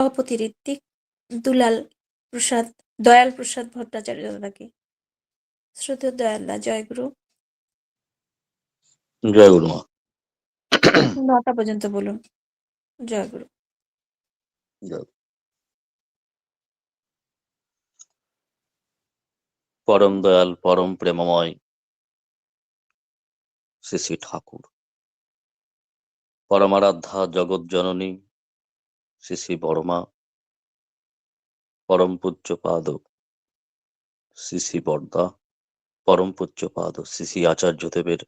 সভাপতি ঋত্বিক দুলাল প্রসাদ দয়াল প্রসাদ ভট্টাচার্য দাদাকে। শ্রদ্ধেয় দয়ালদা জয়গুরু জয় গুরু। মা। নটা পর্যন্ত বলুন। জয়গুরু জয়। পরম দয়াল পরম প্রেমময় শ্রী শ্রী ঠাকুর। পরমারাধ্যা জগৎ জননী শ্রী শ্রী বর্মা পরম পূজ্য পাদ শ্রী শ্রী বর্দা পরম পূজ্য পাদ শ্রী শ্রী আচার্য দেবের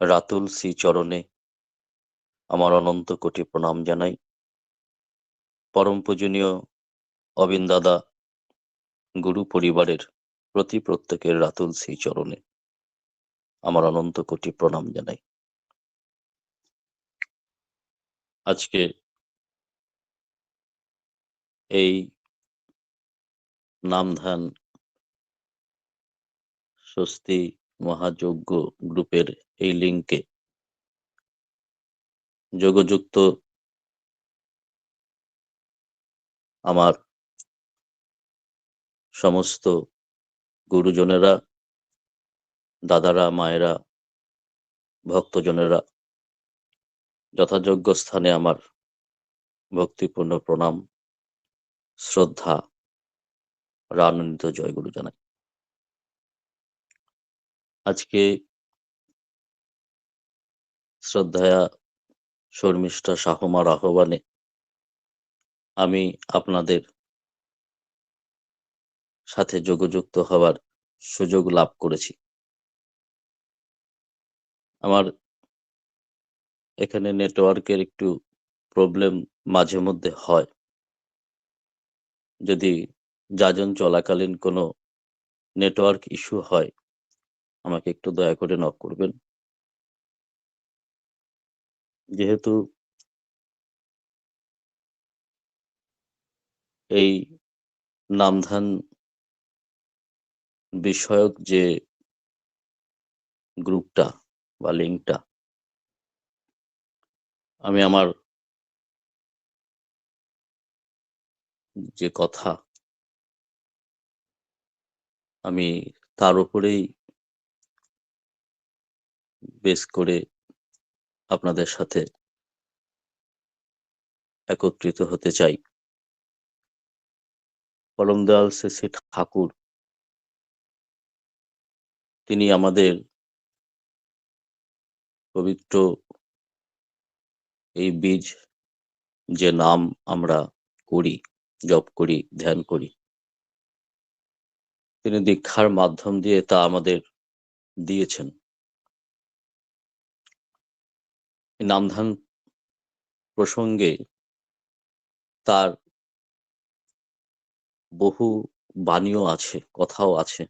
রাতুল শ্রী চরণে আমার অনন্ত কোটি প্রণাম জানাই। পরম পূজনীয় অবিন দাদা গুরু পরিবারের প্রতি প্রত্যেকের রাতুল শ্রী চরণে আমার অনন্ত কোটি প্রণাম জানাই। আজকে এই নামধান স্বস্তি মহাযজ্ঞ গ্রুপের এই লিঙ্কে যোগযুক্ত আমার সমস্ত গুরুজনেরা, দাদারা, মায়েরা, ভক্তজনেরা যথাযোগ্য স্থানে আমার ভক্তিপূর্ণ প্রণাম। শ্রদ্ধা। রানন্দিত জয়গুরু জানাই। আজকে শ্রদ্ধায়া শর্মিষ্ঠা সাহমার আহ্বানে আমি আপনাদের সাথে যোগযুক্ত হওয়ার সুযোগ লাভ করেছি। আমার এখানে নেটওয়ার্কের একটু প্রবলেম মাঝে মধ্যে হয়। যদি যাজন চলাকালীন কোনো নেটওয়ার্ক ইস্যু হয়, আমাকে একটু দয়া করে নক করবেন। যেহেতু এই নামধান বিষয়ক যে গ্রুপটা বা লিঙ্কটা আমি আমার যে কথা আমি তার উপরেই বেশ করে আপনাদের সাথে একত্রিত হতে চাই। পরম দয়াল শ্রী শ্রী ঠাকুর তিনি আমাদের পবিত্র এই বীজ যে নাম আমরা করি। জপ করি, ধ্যান করি। তিনি দীক্ষার মাধ্যম দিয়ে তা আমাদের দিয়েছেন। নামধান প্রসঙ্গে তার বহু বাণীও আছে, কথাও আছে।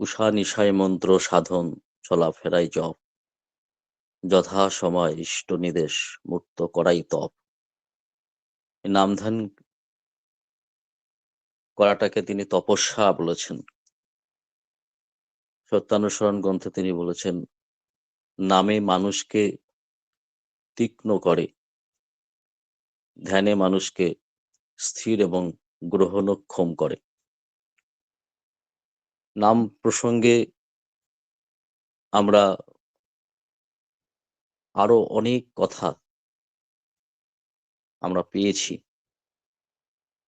উষা নিশায় মন্ত্র সাধন চলাফেরাই জপ, যথা সময় ইষ্ট নিদেশ, মুক্ত করাই তপ। নামধান করাটাকে তিনি তপস্যা বলেছেন। সত্যানুসরণ গ্রন্থে তিনি বলেছেন, নামে মানুষকে তীক্ষ্ণ করে, ধ্যানে মানুষকে স্থির এবং গ্রহণক্ষম করে। নাম প্রসঙ্গে আমরা আরও অনেক কথা আমরা পেয়েছি।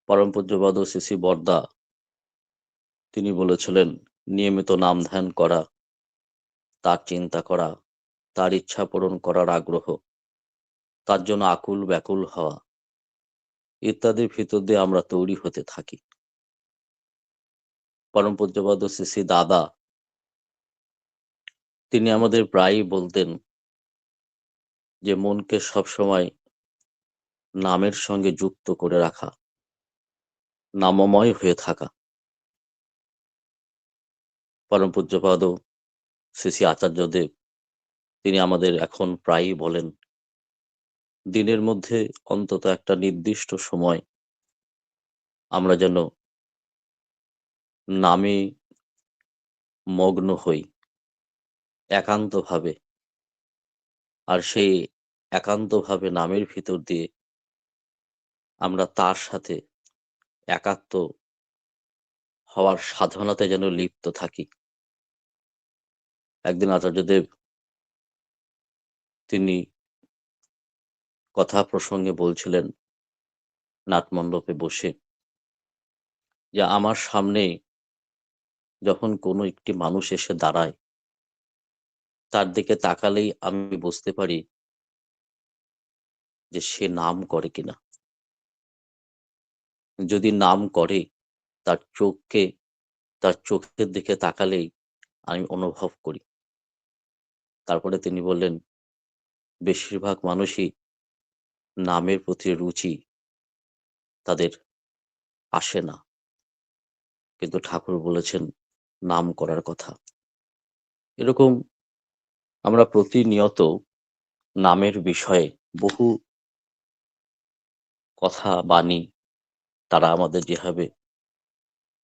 পরম পূজ্যপদ শ্রী বর্দা, তিনি বলেছিলেন, নিয়মিত নাম ধ্যান করা, তার চিন্তা করা, তার ইচ্ছা পূরণ করার আগ্রহ, তার জন্য আকুল ব্যাকুল হওয়া ইত্যাদির ভিতর দিয়ে আমরা তৈরি হতে থাকি। পরম পূজ্যপদ শ্রী দাদা, তিনি আমাদের প্রায়ই বলতেন যে, মনকে সবসময় নামের সঙ্গে যুক্ত করে রাখা। নামময় হয়ে থাকা। পরম পূজ্যপাদ শ্রী শ্রী আচার্যদেব তিনি আমাদের এখন প্রায়ই বলেন, দিনের মধ্যে অন্তত একটা নির্দিষ্ট সময় আমরা যেন নামে মগ্ন হই, একান্তভাবে। আর সেই একান্তভাবে নামের ভিতর দিয়ে আমরা তার সাথে একাত্ম হওয়ার সাধনাতে যেন লিপ্ত থাকি। একদিন আচার্যদেব তিনি কথা প্রসঙ্গে বলছিলেন নাটমণ্ডপে বসে যে, আমার সামনে যখন কোনো একটি মানুষ এসে দাঁড়ায়, তার দিকে তাকালেই আমি বুঝতে পারি যে সে নাম করে কিনা। যদি নাম করে, তার চোখকে, তার চোখের দিকে তাকালেই আমি অনুভব করি। তারপরে তিনি বললেন, বেশিরভাগ মানুষই নামের প্রতি রুচি তাদের আসে না। কিন্তু ঠাকুর বলেছেন, নাম করার কথা। এরকম আমরা প্রতিনিয়ত নামের বিষয়ে বহু কথা বাণী তারা আমাদের যেভাবে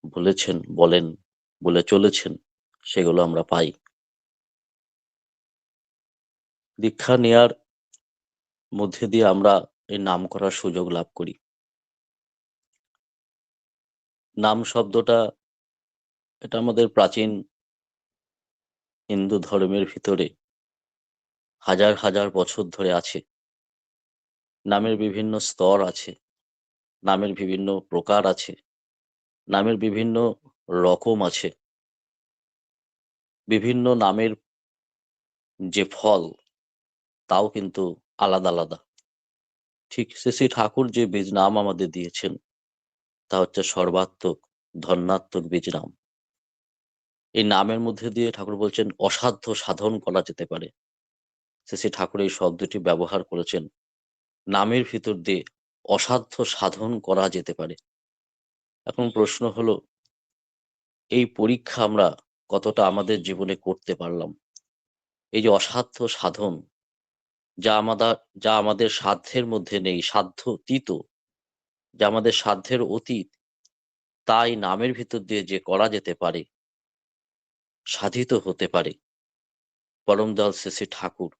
বলেছেন, বলেন, বলে চলেছেন, সেগুলো আমরা পাই। দীক্ষা নেয়ার মধ্যে দিয়ে আমরা এই নাম করার সুযোগ লাভ করি। নাম শব্দটা, এটা আমাদের প্রাচীন হিন্দু ধর্মের ভিতরে হাজার হাজার বছর ধরে আছে। নামের বিভিন্ন স্তর আছে। নামের বিভিন্ন প্রকার আছে, নামের বিভিন্ন রকম আছে, বিভিন্ন নামের যে ফল, তাও কিন্তু আলাদা আলাদা। ঠিক শ্রী ঠাকুর যে বীজ নাম আমাদের দিয়েছেন, তা হচ্ছে সর্বাত্মক, ধন্যাত্মক বীজ নাম। এই নামের মধ্যে দিয়ে ঠাকুর বলছেন, অসাধ্য সাধন করা যেতে পারে। শ্রী ঠাকুর এই শব্দটি ব্যবহার করেছেন। নামের ভিতর দিয়ে অসাধ্য সাধন করা যেতে পারে। এখন প্রশ্ন হলো, এই পরীক্ষা আমরা কতটা আমাদের জীবনে করতে পারলাম? এই যে অসাধ্য সাধন, যা আমাদের যা আমাদের সাধ্যের মধ্যে নেই সাধ্য অতীত যা আমাদের সাধ্যের অতীত, তাই নামের ভিতর দিয়ে যে করা যেতে পারে, সাধিত হতে পারে। পরমদয়াল শ্রী ঠাকুর,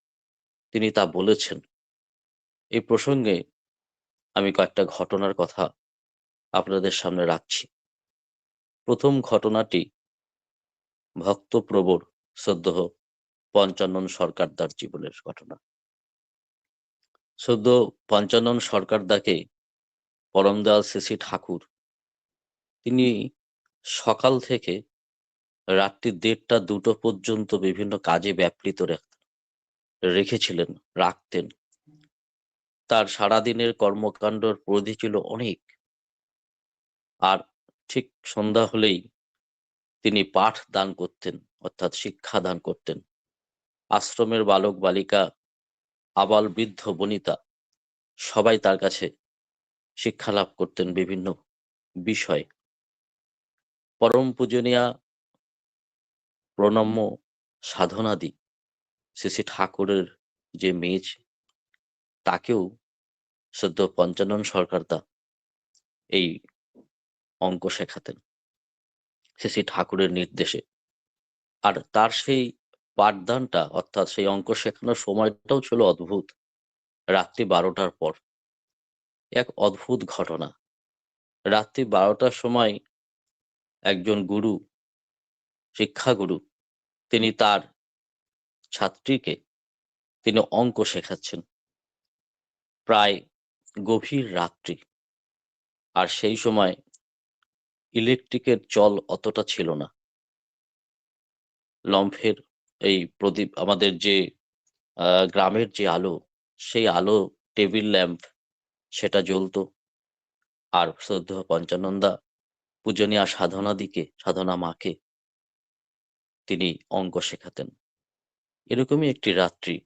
তিনি তা বলেছেন। এই প্রসঙ্গে আমি কয়েকটা ঘটনার কথা আপনাদের সামনে রাখছি। প্রথম ঘটনাটি ভক্তপ্রবর সদ্য পঞ্চানন সরকারদার জীবনের ঘটনা। সদ্য পঞ্চানন সরকারদাকে পরমদয়াল শ্রী ঠাকুর, তিনি সকাল থেকে রাত্রি দেড়টা দুটো পর্যন্ত বিভিন্ন কাজে ব্যাপৃত রেখেছিলেন, রাখতেন। তার সারাদিনের কর্মকাণ্ডর পরিধি ছিল অনেক। আর ঠিক সন্ধ্যা হলেই তিনি পাঠ দান করতেন, অর্থাৎ শিক্ষা দান করতেন। আশ্রমের বালক বালিকা, আবাল বৃদ্ধ বনিতা সবাই তার কাছে শিক্ষা লাভ করতেন বিভিন্ন বিষয়। পরম পূজনীয়া প্রণম্য সাধনাদি শ্রী ঠাকুরের যে মেজ তাকেও সদ্য পঞ্চানন সরকারদা এই অঙ্ক শেখাতেন। শ্রী ঠাকুরের নির্দেশে। আর তার সেই পাঠদানটা, অর্থাৎ সেই অঙ্ক শেখানোর সময়টাও ছিল অদ্ভুত। রাত্রি বারোটার পর। এক অদ্ভুত ঘটনা। রাত্রি বারোটার সময় একজন গুরু শিক্ষাগুরু তিনি তার ছাত্রীকে, তিনি অঙ্ক শেখাচ্ছেন। প্রায় গভীর রাত্রি। আর সেই সময় ইলেকট্রিকের চল অতটা ছিল না। লম্ফের এই প্রদীপ, আমাদের যে গ্রামের যে আলো, সেই আলো টেবিল ল্যাম্প, সেটা জ্বলতো। আর শ্রদ্ধ পঞ্চানন্দা পূজনীয়া সাধনা দিকে, সাধনা মাকে তিনি অঙ্ক শেখাতেন। এরকমই একটি রাত্রি।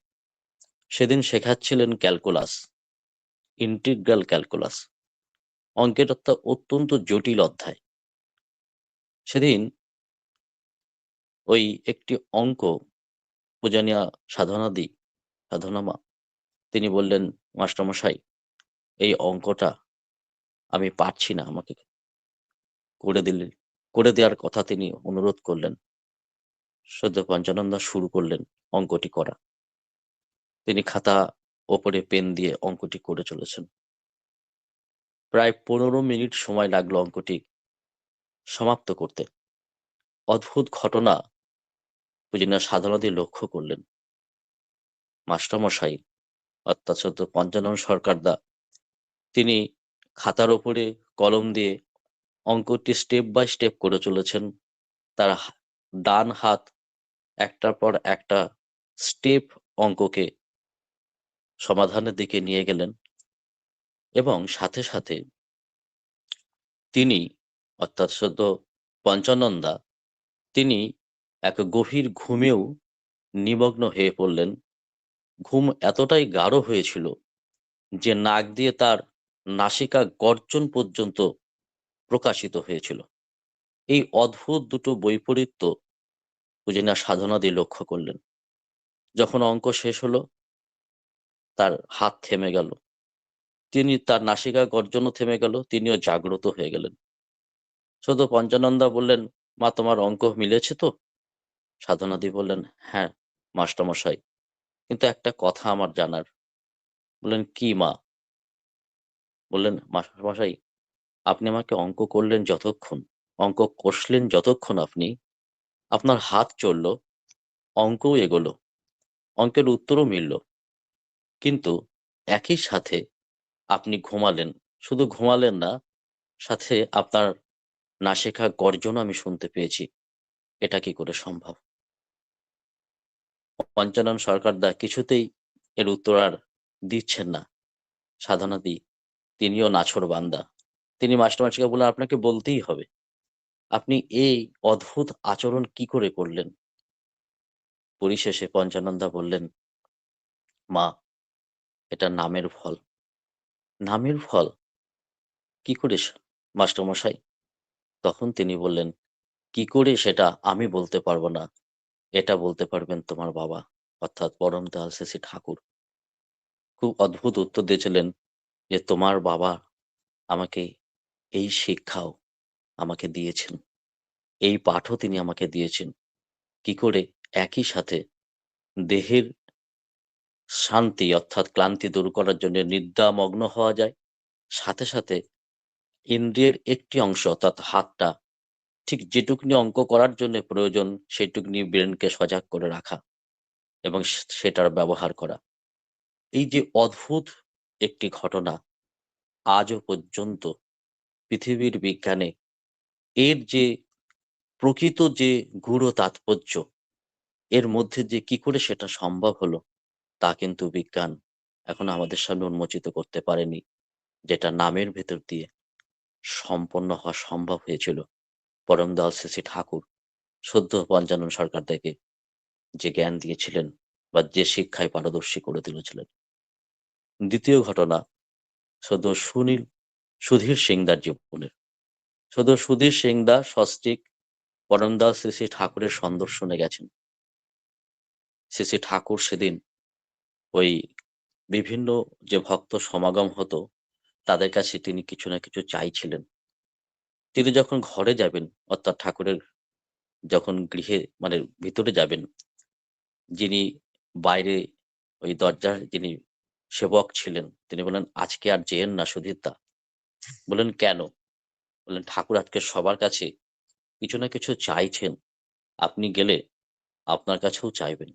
সেদিন শেখাচ্ছিলেন ক্যালকুলাস। ইন্টিগ্রাল ক্যালকুলাস অঙ্কের অর্থাৎ অত্যন্ত জটিল অধ্যায়। সেদিন ওই একটি অঙ্ক, পূজনীয়া সাধনাদি, সাধনামা, তিনি বললেন, মাস্টারমশাই, এই অঙ্কটা আমি পারছি না, আমাকে করে দিলেন, করে দেওয়ার কথা তিনি অনুরোধ করলেন। সদ্য পঞ্চানন্দা শুরু করলেন অঙ্কটি করা। তিনি খাতা ওপরে পেন দিয়ে অঙ্কটি করে চলেছেন। প্রায় পনেরো মিনিট সময় লাগল অঙ্কটি সমাপ্ত করতে। অদ্ভুত ঘটনা পুজিনা সাধারণত লক্ষ্য করলেন। মাস্টারমশাই অর্থাৎ পঞ্চানন সরকারদা, তিনি খাতার ওপরে কলম দিয়ে অঙ্কটি স্টেপ বাই স্টেপ করে চলেছেন। তার ডান হাত একটার পর একটা স্টেপ অঙ্ককে সমাধানের দিকে নিয়ে গেলেন এবং সাথে সাথে তিনি অর্থাৎ সদ্য পঞ্চানন্দা, তিনি এক গভীর ঘুমেও নিমগ্ন হয়ে পড়লেন। ঘুম এতটাই গাঢ় হয়েছিল যে নাক দিয়ে তার নাসিকা গর্জন পর্যন্ত প্রকাশিত হয়েছিল। এই অদ্ভুত দুটো বৈপরীত্য পুজিনা সাধনাদি লক্ষ্য করলেন। যখন অঙ্ক শেষ হলো তার হাত থেমে গেল। তিনি তার নাসিকা গর্জনও থেমে গেল, তিনিও জাগ্রত হয়ে গেলেন। শুধু পঞ্চানন্দা বললেন, মা, তোমার অঙ্ক মিলেছে তো? সাধনাদি বললেন হ্যাঁ মাস্টারমশাই, কিন্তু একটা কথা আমার জানার। বললেন, কি মা? বললেন, মাস্টারমশাই, আপনি আমাকে অঙ্ক করলেন যতক্ষণ, অঙ্ক কষলেন যতক্ষণ আপনি, আপনার হাত চলল, অঙ্কও এগোলো, অঙ্কের উত্তরও মিলল। কিন্তু একই সাথে আপনি ঘুমালেন। শুধু ঘুমালেন না, সাথে আপনার না শেখা গর্জন আমি শুনতে পেয়েছি। এটা কি করে সম্ভব? পঞ্চানন সরকার সরকারদা কিছুতেই এর উত্তর আর দিচ্ছেন না। সাধনাদি, তিনিও নাছর বান্দা। তিনি মাস্টারমাসিকে বললেন, আপনাকে বলতেই হবে। আপনি এই অদ্ভুত আচরণ কি করে করলেন? পরিশেষে পঞ্চানন্দা বললেন, মা এটা নামের ফল। নামের ফল? কি করে মাস্টারমশাই? তখন তিনি বললেন, কি করে সেটা আমি বলতে পারব না। এটা বলতে পারবেন তোমার বাবা, অর্থাৎ পরম দয়াল শেষী ঠাকুর। খুব অদ্ভুত উত্তর দিয়েছিলেন যে, তোমার বাবা আমাকে এই শিক্ষাও আমাকে দিয়েছেন। এই পাঠও তিনি আমাকে দিয়েছেন। কি করে একই সাথে দেহের শান্তি অর্থাৎ ক্লান্তি দূর করার জন্য নিদ্রামগ্ন হওয়া যায়। সাথে সাথে ইন্দ্রিয়ের একটি অংশ অর্থাৎ হাতটা, ঠিক যেটুকুনি অঙ্ক করার জন্য প্রয়োজন সেটুকুনি ব্রেনকে সজাগ করে রাখা এবং সেটার ব্যবহার করা। এই যে অদ্ভুত একটি ঘটনা আজও পর্যন্ত পৃথিবীর বিজ্ঞানে, এর যে প্রকৃত যে গূঢ় তাৎপর্য, এর মধ্যে যে কি করে সেটা সম্ভব হলো তা কিন্তু বিজ্ঞান এখন আমাদের সামনে উন্মোচিত করতে পারেনি। যেটা নামের ভেতর দিয়ে সম্পন্ন হওয়া সম্ভব হয়েছিল। পরম দাস শ্রী ঠাকুর সদ্য পঞ্চানন সরকার থেকে যে জ্ঞান দিয়েছিলেন বা যে শিক্ষায় পারদর্শী করে তুলেছিলেন। দ্বিতীয় ঘটনা সদ্য সুনীল সুধীর সিংদার জীবনের। সদ্য সুধীর সিংদা সস্ত্রিক পরমদাস শ্রী শ্রী ঠাকুরের সন্দর্শনে গেছেন। শ্রী শ্রী ঠাকুর সেদিন ওই বিভিন্ন যে ভক্ত সমাগম হতো, তাদের কাছে তিনি কিছু না কিছু চাইছিলেন। তিনি যখন ঘরে যাবেন, অর্থাৎ ঠাকুরের যখন গৃহে মানে ভিতরে যাবেন, যিনি বাইরে ওই দরজার যিনি সেবক ছিলেন, তিনি বলেন আজকে আর যেয়েন না সুধীরদা। বললেন, কেন? বলেন ঠাকুর আজকে সবার কাছে কিছু না কিছু চাইছেন, আপনি গেলে আপনার কাছেও চাইবেন।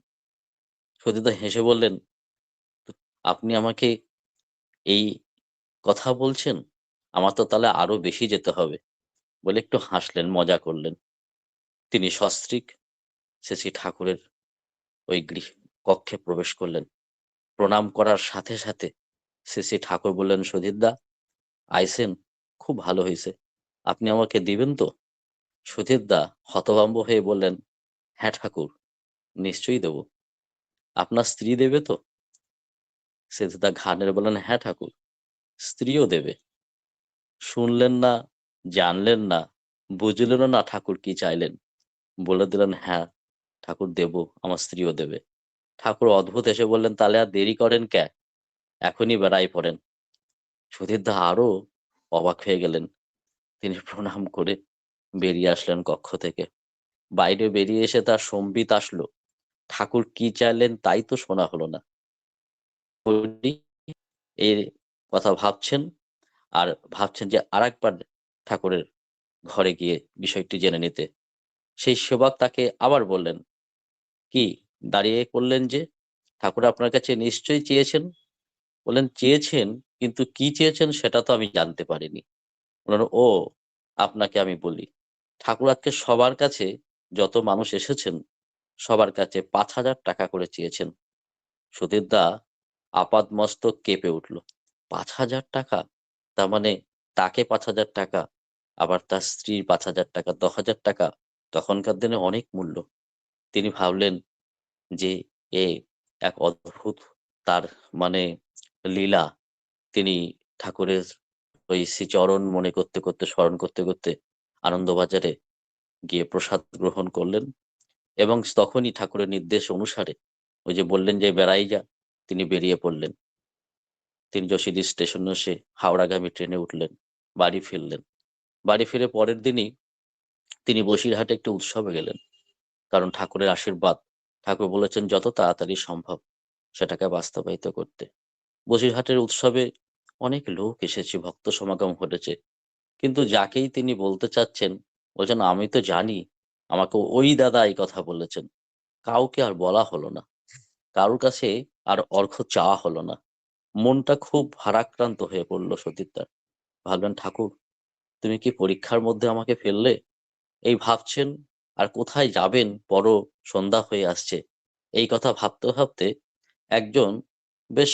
সুধীরদা হেসে বললেন আপনি আমাকে এই কথা বলছেন, আমার তো তাহলে আরও বেশি যেতে হবে, বলে একটু হাসলেন, মজা করলেন। তিনি সস্ত্রিক, শ্রী ঠাকুরের ওই গৃহ, কক্ষে প্রবেশ করলেন। প্রণাম করার সাথে সাথে শ্রী ঠাকুর বললেন সুধীরদা আইসেন, খুব ভালো হয়েছে আপনি আমাকে দিবেন তো? সুধীরদা হতভম্ব হয়ে বললেন হ্যাঁ ঠাকুর, নিশ্চয়ই দেব। আপনার স্ত্রী দেবে তো? সিদ্ধিদা ঘানের বললেন হ্যাঁ ঠাকুর, স্ত্রীও দেবে। শুনলেন না, জানলেন না বুঝলেন না ঠাকুর কি চাইলেন। বলে দিলেন হ্যাঁ ঠাকুর দেব, আমার স্ত্রীও দেবে। ঠাকুর অদ্ভুত এসে বললেন, তাহলে আর দেরি করেন কে? এখনই বেড়াই পড়েন। সুধীরদা আরও অবাক হয়ে গেলেন। তিনি প্রণাম করে বেরিয়ে আসলেন কক্ষ থেকে। বাইরে বেরিয়ে এসে তার সম্বিত আসলো। ঠাকুর কি চাইলেন তাই তো শোনা হলো না। উনি এই কথা ভাবছেন আর ভাবছেন যে আর একবার ঠাকুরের ঘরে গিয়ে বিষয়টি জেনে নিতে। সেই সেবক তাকে আবার বললেন, কি দাঁড়িয়ে করলেন যে? ঠাকুর আপনার কাছে নিশ্চয়ই চেয়েছেন? বললেন, চেয়েছেন, কিন্তু কি চেয়েছেন সেটা তো আমি জানতে পারিনি। বললেন, ও, আপনাকে আমি বলি, ঠাকুর আজকে সবার কাছে যত মানুষ এসেছেন, সবার কাছে পাঁচ হাজার টাকা করে চেয়েছেন। সুধীর দা আপাদ মস্তক কেঁপে উঠল। পাঁচ হাজার টাকা? তার মানে তাকে পাঁচ হাজার টাকা, আবার তার স্ত্রীর পাঁচ হাজার টাকা, দশ হাজার টাকা, তখনকার দিনে অনেক মূল্য। তিনি ভাবলেন যে এ এক অদ্ভুত, তার মানে লীলা। তিনি ঠাকুরের ওই শ্রীচরণ মনে করতে করতে, স্মরণ করতে করতে আনন্দবাজারে গিয়ে প্রসাদ গ্রহণ করলেন এবং তখনই ঠাকুরের নির্দেশ অনুসারে ওই যে বললেন যে বেড়াই যা তিনি বেরিয়ে পড়লেন। তিনি যশোদী স্টেশনে এসে হাওড়াগামী ট্রেনে উঠলেন, বাড়ি ফিরলেন। বাড়ি ফিরে পরের দিনই তিনি বসিরহাটে একটি উৎসবে গেলেন, কারণ ঠাকুরের আশীর্বাদ। ঠাকুর বলেছেন, যত তাড়াতাড়ি সম্ভব সেটাকে বাস্তবায়িত করতে। বসিরহাটের উৎসবে অনেক লোক এসেছে, ভক্ত সমাগম ঘটেছে। কিন্তু যাকেই তিনি বলতে চাচ্ছেন বলছেন আমি তো জানি, আমাকে ওই দাদা এই কথা বলেছেন। কাউকে আর বলা হলো না। কারোর কাছে আর অর্ঘ চাওয়া হলো না। মনটা খুব ভারাক্রান্ত হয়ে পড়ল সতীর্থার ভাবলেন, ঠাকুর, তুমি কি পরীক্ষার মধ্যে আমাকে ফেললে? এই ভাবছেন আর কোথায় যাবেন? বড় সন্ধ্যা হয়ে আসছে। এই কথা ভাবতে ভাবতে একজন বেশ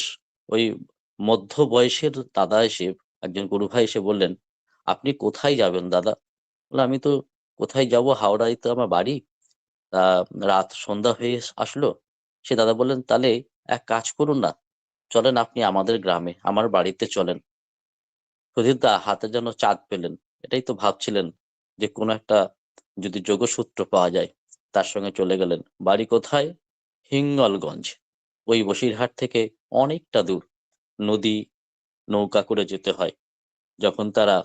ওই মধ্য বয়সের দাদা এসে, একজন গুরু ভাই এসে বললেন, আপনি কোথায় যাবেন দাদা? বলে, আমি তো কোথায় যাব? হাওড়ায় তো আমার বাড়ি। তা রাত সন্ধ্যা হয়ে আসলো। সে দাদা বললেন, তাহলে এক কাজ করুন না, চলেন আপনি আমাদের গ্রামে, আমার বাড়িতে চলেন। সুধীর দা হাতে যেন চাঁদ পেলেন, এটাই তো ভাবছিলেন যে কোনো একটা যদি যোগসূত্র পাওয়া যায়, তার সঙ্গে চলে গেলেন। বাড়ি কোথায়? হিঙ্গলগঞ্জ, ওই বসিরহাট থেকে অনেকটা দূর, নদী, নৌকা করে যেতে হয়। যখন তারা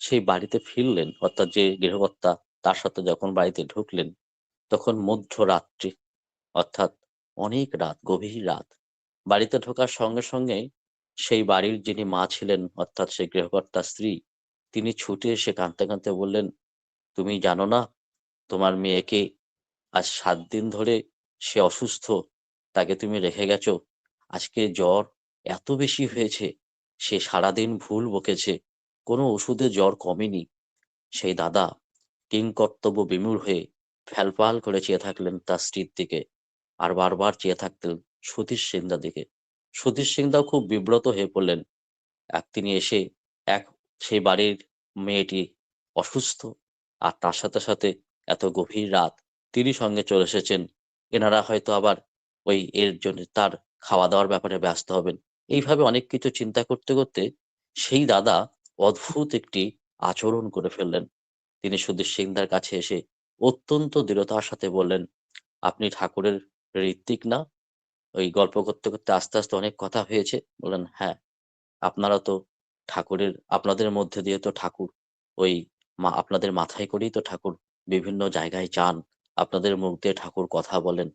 সেই বাড়িতে ফিরলেন, অর্থাৎ যে গৃহকর্তা তার সাথে যখন বাড়িতে ঢুকলেন, তখন মধ্যরাত্রি, অর্থাৎ অনেক রাত, গভীর রাত। বাড়িতে ঢোকার সঙ্গে সঙ্গে সেই বাড়ির যিনি মা ছিলেন, অর্থাৎ সেই গৃহকর্তা স্ত্রী, তিনি ছুটে এসে কাঁদতে কাঁদতে বললেন, তুমি জানো না, তোমার মেয়েকে আজ সাত দিন ধরে সে অসুস্থ, তাকে তুমি রেখে গেছো। আজকে জ্বর এত বেশি হয়েছে, সে সারাদিন ভুল বকেছে, কোনো ওষুধে জ্বর কমেনি। সেই দাদা কিংকর্তব্য বিমূঢ় হয়ে ফ্যালফাল করে চেয়ে থাকলেন তার স্ত্রীর দিকে। আর বারবার চেয়ে থাকতেন সতীশ সিংদা দিকে। সতীশ সিংদাও খুব বিব্রত হয়ে পড়লেন। এক তিনি এসে এক সেই বাড়ির মেয়েটি অসুস্থ আর তার সাথে সাথে এত গভীর রাত তিনি সঙ্গে চলে এসেছেন। এনারা হয়তো আবার ওই এর জন্য তার খাওয়া দাওয়ার ব্যাপারে ব্যস্ত হবেন। এইভাবে অনেক কিছু চিন্তা করতে করতে সেই দাদা অদ্ভুত একটি আচরণ করে ফেললেন। তিনি সুধীর সিংদার কাছে এসে অত্যন্ত দৃঢ়তার সাথে বললেন, আপনি ঠাকুরের ঋত্বিক না? ওই গল্প করতে করতে আস্তে আস্তে অনেক কথা হয়েছে। বললেন হ্যাঁ আপনারা তো ঠাকুরের, আপনাদের মধ্যে দিয়ে তো ঠাকুর। ওই মা, আপনাদের মাথায় করেই তো ঠাকুর। বিভিন্ন জায়গায় যান, আপনাদের মুখ দিয়ে ঠাকুর কথা বলেন।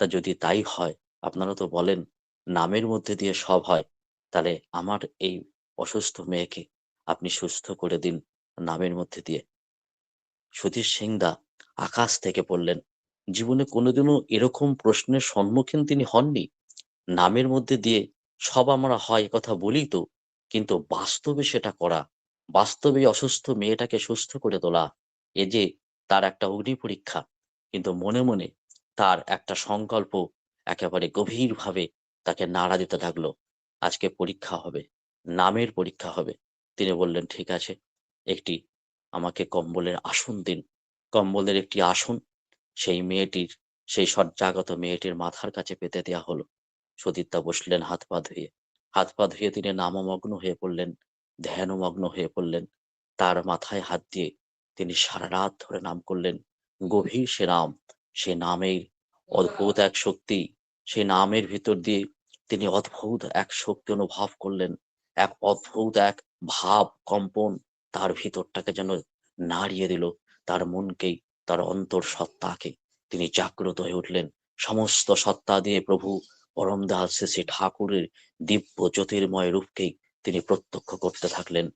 তা যদি তাই হয়, আপনারা তো বলেন, নামের মধ্যে দিয়ে সব হয়। তাহলে আমার এই অসুস্থ মেয়েকে আপনি সুস্থ করে দিন নামের মধ্যে দিয়ে। সুধীর সিংদা আকাশ থেকে পড়লেন। জীবনে কোনোদিনও এরকম প্রশ্নের সম্মুখীন তিনি হননি। নামের মধ্যে দিয়ে সব আমরা হয় কথা বলি তো, কিন্তু বাস্তবে সেটা করা, বাস্তবে অসুস্থ মেয়েটাকে সুস্থ করে তোলা, এ যে তার একটা অগ্নি পরীক্ষা, কিন্তু মনে মনে তার একটা সংকল্প একেবারে গভীরভাবে তাকে নাড়া দিতে থাকল। আজকে পরীক্ষা হবে, নামের পরীক্ষা হবে। তিনি বললেন, ঠিক আছে, একটি আমাকে কম্বলের আসন দিন, কম্বলের একটি আসন সেই মেয়েটির, সেই শয্যাগত মেয়েটির মাথার কাছে পেতে দেয়া হলো। সতীর্থা বসলেন হাত পা ধুয়ে। হাত পা ধুয়ে তিনি নামমগ্ন হয়ে পড়লেন, ধ্যানমগ্ন হয়ে পড়লেন। তার মাথায় হাত দিয়ে তিনি সারা রাত ধরে নাম করলেন, গভীর সে নাম, সে নামের অদ্ভুত এক শক্তি, সে নামের ভিতর দিয়ে তিনি অদ্ভুত এক শক্তি অনুভব করলেন, এক অদ্ভুত এক ভাব, কম্পন তার ভিতরটাকে যেন নাড়িয়ে দিল, তার মনকেই তার অন্তর সত্তাকে। তিনি জাগ্রত হয়ে উঠলেন। সমস্ত সত্তা দিয়ে প্রভু পরমদাস শ্রী ঠাকুরের দিব্য জ্যোতির্ময় রূপকেই তিনি প্রত্যক্ষ করতে থাকলেন।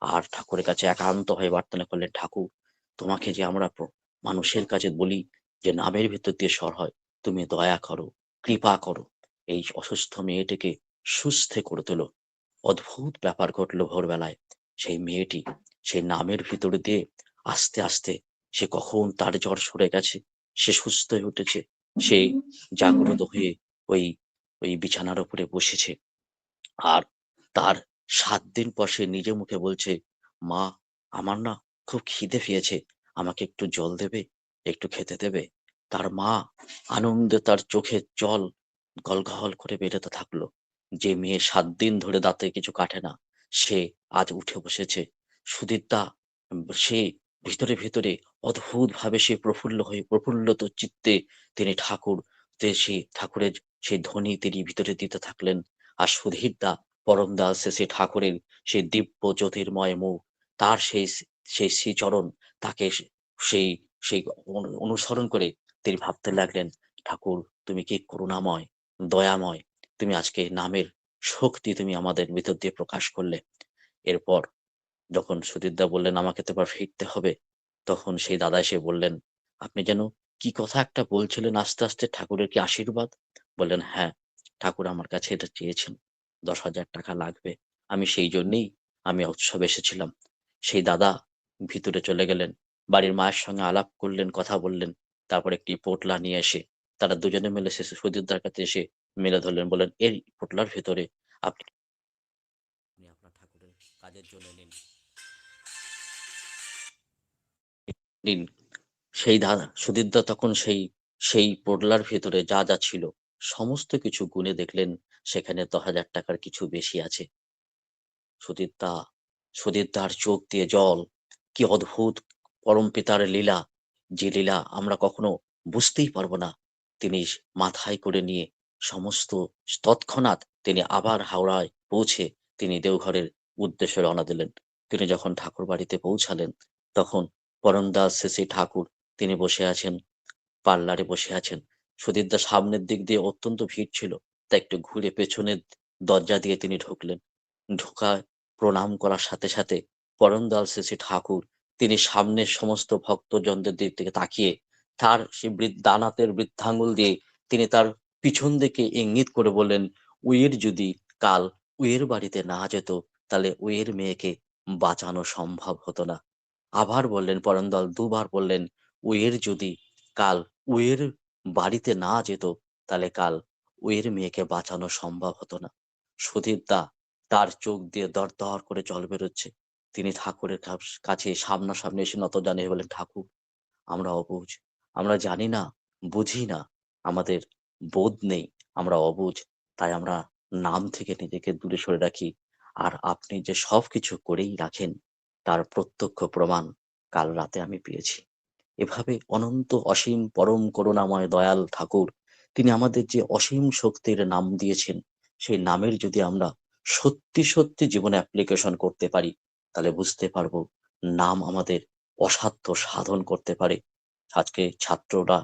আর ঠাকুরের কাছে একান্ত হয়ে প্রার্থনা করলেন, ঠাকুর, তোমাকে যে আমরা মানুষের কাছে বলি যে নামের ভিতর দিয়ে স্বর হয়, তুমি দয়া করো, কৃপা করো। এই অসুস্থ মেয়েটিকে সুস্থে করে তোলো। অদ্ভুত ব্যাপার ঘটলো ভোরবেলায়। সেই মেয়েটি সেই নামের ভিতর দিয়ে আস্তে আস্তে সে কখন তার জ্বর সরে গেছে সে সুস্থ হয়ে উঠেছে সে জাগ্রত হয়ে ওই ওই বিছানার উপরে বসেছে। আর তার সাত দিন পর সে নিজে মুখে বলছে মা আমার না খুব খিদে পেয়েছে আমাকে একটু জল দেবে একটু খেতে দেবে। তার মা আনন্দে তার চোখের জল গলগল করে বেরোতে থাকল। যে মেয়ে সাত দিন ধরে দাঁতে কিছু কাটে না সে আজ উঠে বসেছে। সুদীপ্তা সে ভিতরে ভিতরে অদ্ভুত ভাবে সে প্রফুল্ল হয়ে, প্রফুল্লত চিত্তে তিনি ঠাকুর সেই ঠাকুরের সেই ধ্বনি তিনি ভিতরে দিতে থাকলেন। আর সুধীর দা পরম দাস সে ঠাকুরের সেই দিব্য জ্যোতির্ময় মুখ, তার সেই সেই শ্রীচরণ, তাকে সেই সেই অনু- অনুসরণ করে তিনি ভাবতে লাগলেন, ঠাকুর, তুমি কি করুণাময়, দয়াময়, তুমি আজকে নামের শক্তি তুমি আমাদের ভিতর দিয়ে প্রকাশ করলে। এরপর যখন সুধীরদা বললেন, আমাকে তো এবার ফিরতে হবে, তখন সেই দাদা এসে বললেন, আপনি যেন কি কথা একটা বলছিলেন আস্তে আস্তে, ঠাকুরের কি আশীর্বাদ? বললেন হ্যাঁ ঠাকুর আমার কাছে এটা চেয়েছেন, দশ হাজার টাকা লাগবে। আমি সেই জন্যেই আমি উৎসবে এসেছিলাম। সেই দাদা ভিতরে চলে গেলেন, বাড়ির মায়ের সঙ্গে আলাপ করলেন, কথা বললেন, তারপর একটি পোটলা নিয়ে এসে, তারা দুজনে মিলে শেষে সুদীরদার কাছে এসে মেলে ধরলেন, বললেন, এই পোটলার ভেতরে আপনি আপনার ঠাকুরের কাজের জন্য নিন নিন সেই দাদা সুদীরদা তখন সেই সেই পোটলার ভেতরে যা যা ছিল, সমস্ত কিছু গুনে দেখলেন, সেখানে দশ হাজার টাকার কিছু বেশি আছে। সুদীরদা সুদীরদার চোখ দিয়ে জল, কি অদ্ভুত পরম পিতার লীলা, যে লীলা আমরা কখনো বুঝতেই পারব না। তিনি মাথায় করে নিয়ে সমস্ত তৎক্ষণাৎ তিনি আবার হাওড়ায় পৌঁছে তিনি দেওঘরের উদ্দেশ্যে রওনা দিলেন। তিনি যখন ঠাকুর বাড়িতে পৌঁছালেন, তখন পরমদাস শেষে ঠাকুর। তিনি বসে আছেন, পার্লারে বসে আছেন। সুদীরদা সামনের দিক দিয়ে অত্যন্ত ভিড় ছিল তা একটু ঘুরে পেছনের দরজা দিয়ে তিনি ঢুকলেন। ঢোকা, প্রণাম করার সাথে সাথে পরমদাল শেষে ঠাকুর তিনি সামনের সমস্ত ভক্তজনদের দিক থেকে তাকিয়ে তার বৃদ্ধ দানাতের বৃদ্ধাঙ্গুল দিয়ে তিনি তার পিছন দিকে ইঙ্গিত করে বললেন উইয়ের যদি কাল উইয়ের বাড়িতে না যেত, তাহলে উইয়ের মেয়েকে বাঁচানো সম্ভব হতো না। আবার বললেন, পরমদল, দুবার বললেন উইয়ের যদি কাল উইয়ের বাড়িতে না যেত, তাহলে কাল উইয়ের মেয়েকে বাঁচানো সম্ভব হতো না। সুধীর দা তার চোখ দিয়ে দর দর করে জল বেরোচ্ছে। তিনি ঠাকুরের কাছ- কাছে সামনাসামনি এসে নত জানে বলেন ঠাকুর, আমরা অবুঝ। আমরা জানি না, বুঝি না, আমাদের বোধ নেই, আমরা অবুঝ। তাই আমরা নাম থেকে নিজেকে দূরে সরে রাখি। আর আপনি যে সবকিছু করেই রাখেন তার প্রত্যক্ষ প্রমাণ কাল রাতে আমি পেয়েছি। এভাবে অনন্ত অসীম পরম করুণাময় দয়াল ঠাকুর, তিনি আমাদের যে অসীম শক্তির নাম দিয়েছেন, সেই নামের যদি আমরা সত্যি সত্যি জীবনে অ্যাপ্লিকেশন করতে পারি, তাহলে বুঝতে পারব নাম আমাদের অসাধ্য সাধন করতে পারে। আজকে ছাত্ররা,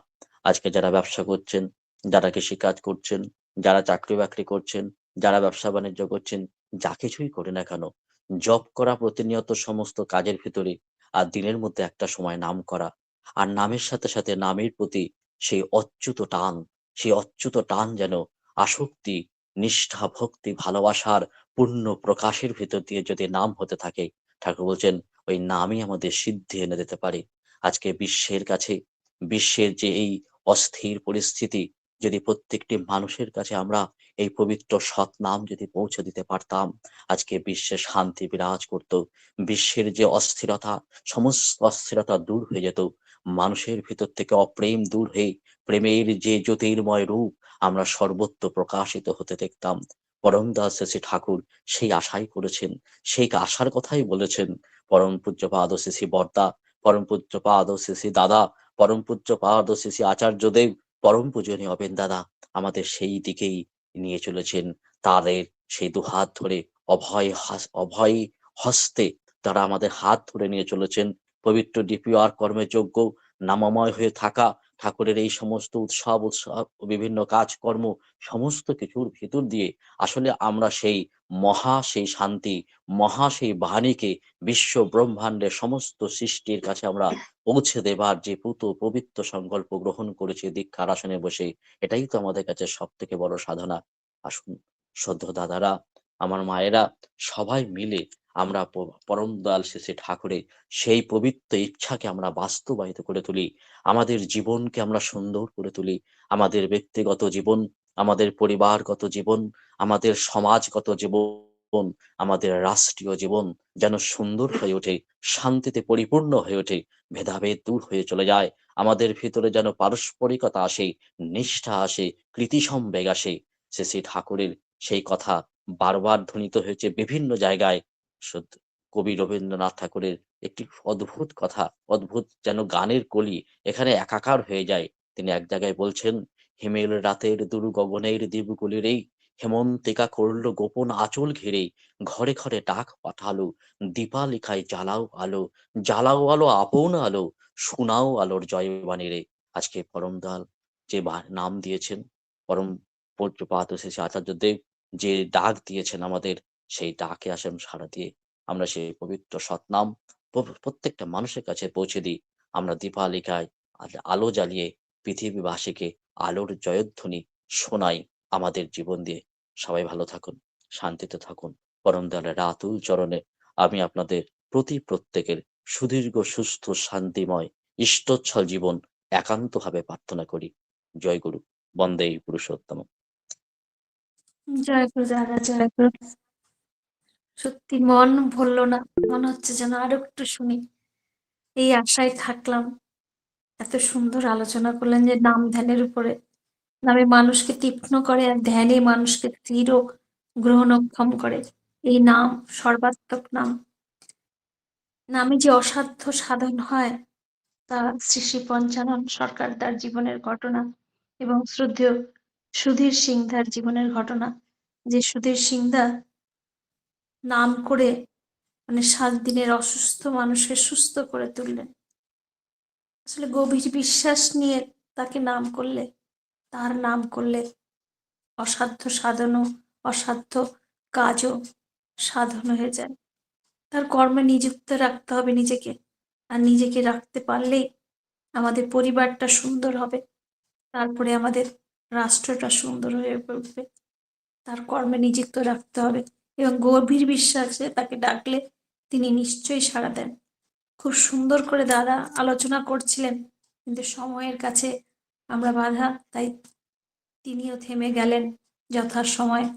আজকে যারা ব্যবসা করছেন, যারা কৃষিকাজ করছেন, যারা চাকরি বাকরি করছেন, যারা ব্যবসা বাণিজ্য করছেন, যা কিছুই করে না কেন জব করা প্রতিনিয়ত সমস্ত কাজের ভিতরে আর দিনের মধ্যে একটা সময় নাম করা। আর নামের সাথে সাথে নামের প্রতি সেই অচ্যুত টান, সেই অচ্যুত টান যেন আসক্তি, নিষ্ঠা, ভক্তি, ভালোবাসার পূর্ণ প্রকাশের ভিতর দিয়ে যদি নাম হতে থাকে, ঠাকুর বলছেন, ওই নামই আমাদের সিদ্ধি এনে দিতে পারে। আজকে বিশ্বের কাছে, বিশ্বের যে এই অস্থির পরিস্থিতি যদি প্রত্যেকটি মানুষের কাছে আমরা এই পবিত্র সৎ নাম যদি পৌঁছে দিতে পারতাম, আজকে বিশ্বে শান্তি বিরাজ করত, বিশ্বের যে অস্থিরতা, সমস্ত অস্থিরতা দূর হয়ে যেত, মানুষের ভিতর থেকে অপ্রেম দূর হয়ে প্রেমের যে জ্যোতির্ময় রূপ আমরা সর্বত্র প্রকাশিত হতে দেখতাম। পরম দাস শ্রী ঠাকুর সেই আশাই করেছেন, সেই আশার কথাই বলেছেন, পরম পূজ্য পাদ শ্রী বর্দা, পরম পূজ্য পাদ শ্রী দাদা, পরম পূজ্য পাদ শ্রী আচার্যদেব পরম পূজনীয় হবেন দাদা, আমাদের সেই দিকেই নিয়ে চলেছেন। তাদের সেই দুহাত ধরে অভয় অভয় হস্তে তারা আমাদের হাত ধরে নিয়ে চলেছেন। পবিত্র ডিপিআর কর্মে যোগ্য, নামময় হয়ে থাকা ঠাকুরের এই সমস্ত উৎসব উৎসব, বিভিন্ন কাজকর্ম, সমস্ত কিছুর ভিতর দিয়ে আসলে আমরা সেই মহা সেই শান্তি, মহা সেই বাণীকে বিশ্ব ব্রহ্মাণ্ডের সমস্ত সৃষ্টির কাছে আমরা পৌঁছে দেবার যে পুত পবিত্র সংকল্প গ্রহণ করেছি দীক্ষার আসনে বসে, এটাই তো আমাদের কাছে সব থেকে বড় সাধনা। আসুন শ্রদ্ধ দাদারা, আমার মায়েরা সবাই মিলে আমরা পরম দয়াল শেষে ঠাকুরের সেই পবিত্র ইচ্ছাকে আমরা বাস্তবায়িত করে তুলি। আমাদের জীবনকে আমরা সুন্দর করে তুলি। আমাদের ব্যক্তিগত জীবন আমাদের পরিবারগত জীবন, আমাদের সমাজগত জীবন, আমাদের রাষ্ট্রীয় জীবন যেন সুন্দর হয়ে ওঠে, শান্তিতে পরিপূর্ণ হয়ে ওঠে, ভেদাভেদ দূর হয়ে চলে যায়। আমাদের ভিতরে যেন পারস্পরিকতা আসে, নিষ্ঠা আসে, কৃতি সম্বেগ আসে। সে শ্রী ঠাকুরের সেই কথা বারবার ধ্বনিত হয়েছে বিভিন্ন জায়গায়। কবি রবীন্দ্রনাথ ঠাকুরের একটি অদ্ভুত কথা, অদ্ভুত যেন গানের কলি এখানে একাকার হয়ে যায়। তিনি এক জায়গায় বলছেন হিমেল রাতের দুরু গগনের দ্বীপগুলিরেই হেমন্তিকা করল গোপন আঁচল ঘিরে ঘরে ঘরে ডাক পাঠালো, দীপালিখায় জ্বালাও আলো জ্বালাও আলো আপন আলো, শোনাও আলোর জয়বাণী রে আজকে পরম দয়াল যে নাম দিয়েছেন, পরম পূজ্যপাত শেষে আচার্য দেব যে ডাক দিয়েছেন আমাদের, সেই ডাকে আসেন সারা দিয়ে। আমরা সেই পবিত্র সৎনাম প্রত্যেকটা মানুষের কাছে পৌঁছে দিই। আমরা দীপালিকায় আলো জ্বালিয়ে পৃথিবীবাসীকে আলোর জয়ধ্বনি শোনাই আমাদের জীবন দিয়ে। সবাই ভালো থাকুন, শান্তিতে থাকুন। পরম দয়ালের আতুল চরণে আমি আপনাদের প্রতি প্রত্যেকের সুদীর্ঘ, সুস্থ, শান্তিময়, ইষ্টচ্ছল জীবন একান্তভাবে প্রার্থনা করি। জয় গুরু। বন্দে পুরুষোত্তম। জয় গুরু দাদা, জয় গুরু। সত্যি মন ভরলো না, মনে হচ্ছে যেন আরও একটু শুনি। এই আশায় থাকলাম। এত সুন্দর আলোচনা করলেন যে নাম ধ্যানের উপরে। নামে মানুষকে তীক্ষ্ণ করে, আর ধ্যানে মানুষকে দৃঢ় গ্রহণক্ষম করে। এই নাম সর্বাত্মক নাম। নামে যে অসাধ্য সাধন হয়, তা শ্রী শ্রী পঞ্চানন সরকার তার জীবনের ঘটনা এবং শ্রদ্ধেয় সুধীর সিংদার জীবনের ঘটনা। যে সুধীর সিংদা নাম করে মানে সাত দিনের অসুস্থ মানুষকে সুস্থ করে তুললেন। আসলে গভীর বিশ্বাস নিয়ে তাকে নাম করলে, তার নাম করলে অসাধ্য সাধনও অসাধ্য কাজও সাধন হয়ে যায়। তার কর্মে নিযুক্ত রাখতে হবে নিজেকে। আর নিজেকে রাখতে পারলেই আমাদের পরিবারটা সুন্দর হবে। তারপরে আমাদের রাষ্ট্রটা সুন্দর হয়ে উঠবে। তার কর্মে নিযুক্ত রাখতে হবে এবং গভীর বিশ্বাসে তাকে ডাকলে তিনি নিশ্চয়ই সাড়া দেন। খুব সুন্দর করে দাদা আলোচনা করছিলেন। কিন্তু সময়ের কাছে আমরা বাধা, তাই তিনিও থেমে গেলেন যথার সময়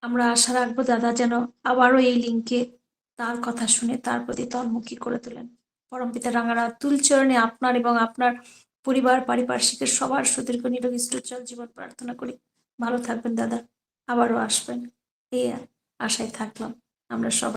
আমরা আশা রাখব দাদা যেন আবারও এই লিঙ্কে তার কথা শুনে তার প্রতি তন্মুখী করে তোলেন। পরমপিতা রাঙারা, তুলচরণে আপনার এবং আপনার পরিবার, পারিপার্শ্বিকের সবার সুদীর্ঘ নিরোগী জীবন প্রার্থনা করি। ভালো থাকবেন দাদা, আবারও আসবেন। এই আশায় থাকলাম। আমরা সবাই